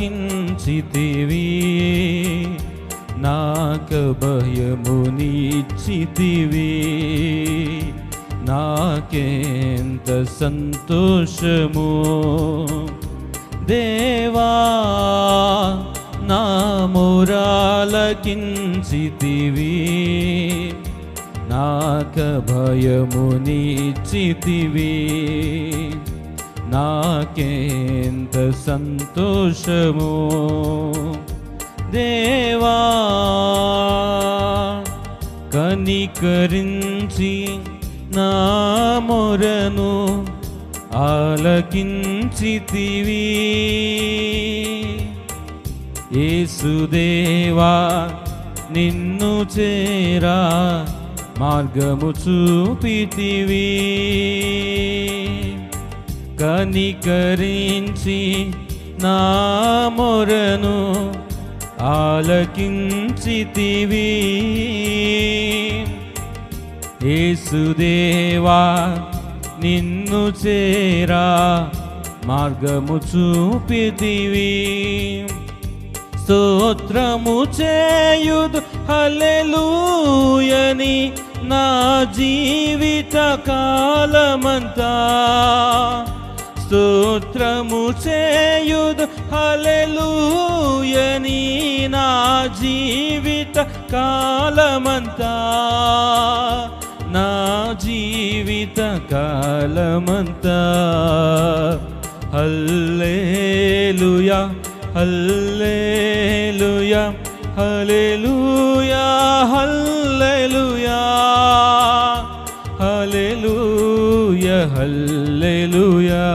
మొరాలకించితివి నాక భయమునిచ్చితివి. నాకేంత సంతోషము. దేవా నా మొరాలకించితివి. నాక భయమునిచ్చితివి. నాకేంత సంతోషము. దేవా కనికరించి నా మొరను ఆలకించితివి. ఏసుదేవా నిన్ను చేరా మార్గము చూపితివీ. కనికరించి నా మొరను ఆలకించితివి. ఏసుదేవా నిన్ను చేరా మార్గము చూపితివి. స్తోత్రము చేయుదు హల్లెలూయని నా జీవిత కాలమంతా. స్తోత్రము చేయుదు. హల్లెలూయని నా జీవిత కాలమంతా. నా జీవిత కాలమంతా. Hallelujah hallelujah hallelujah hallelujah. Hallelujah.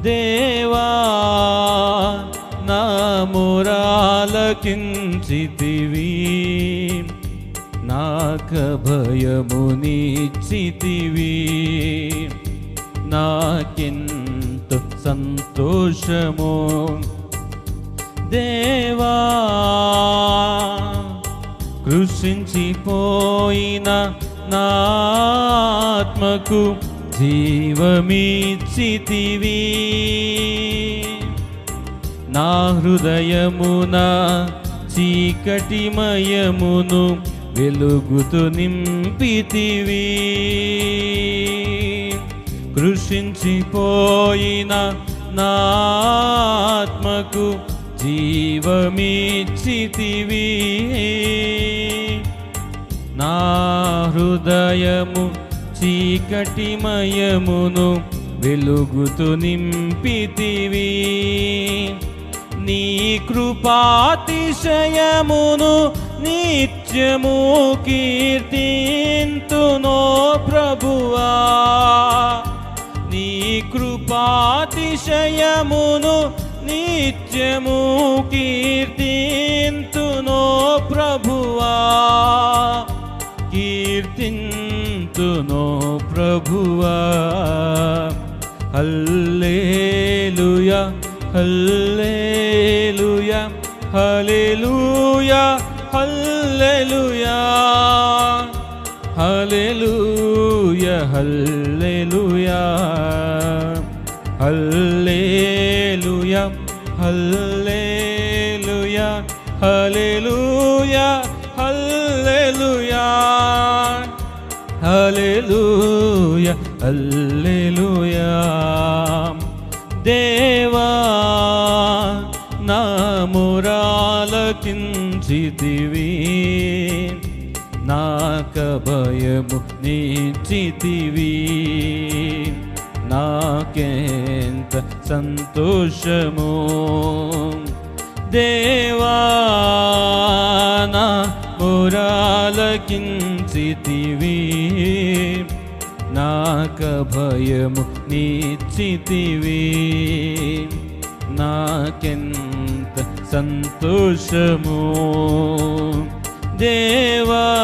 దేవా నా మొరాలకించితివి నాక భయమునిచ్చితివి నాకింత సంతోషము. దేవా కృషించిపోయిన నాత్మకు జీవమిచ్చితివి. నా హృదయమున చీకటిమయమును వెలుగుతు నింపితివి. కృషించిపోయిన నాత్మకు జీవమిచ్చితివి. నా హృదయము చీకటిమయమును వెలుగుతు నింపితివి. నీ కృపాతిశయమును నిత్యము కీర్తింతునో ప్రభువా. నీ కృపాతిశయమును నిత్యము కీర్తింతునో ప్రభువా. కీర్తింతునో ప్రభువా hallelujah hallelujah hallelujah hallelujah hallelujah hallelujah hallelujah hallelujah hallelujah hallelujah hallelujah hallelujah. దేవా నా మురాలకించితివి. నాక భయము నీచితివి. నాకెంత సంతోషము. దేవా నా మురాలకించితివి. నాక భయము నీచితివి. నాకెంత సంతోషము. దేవా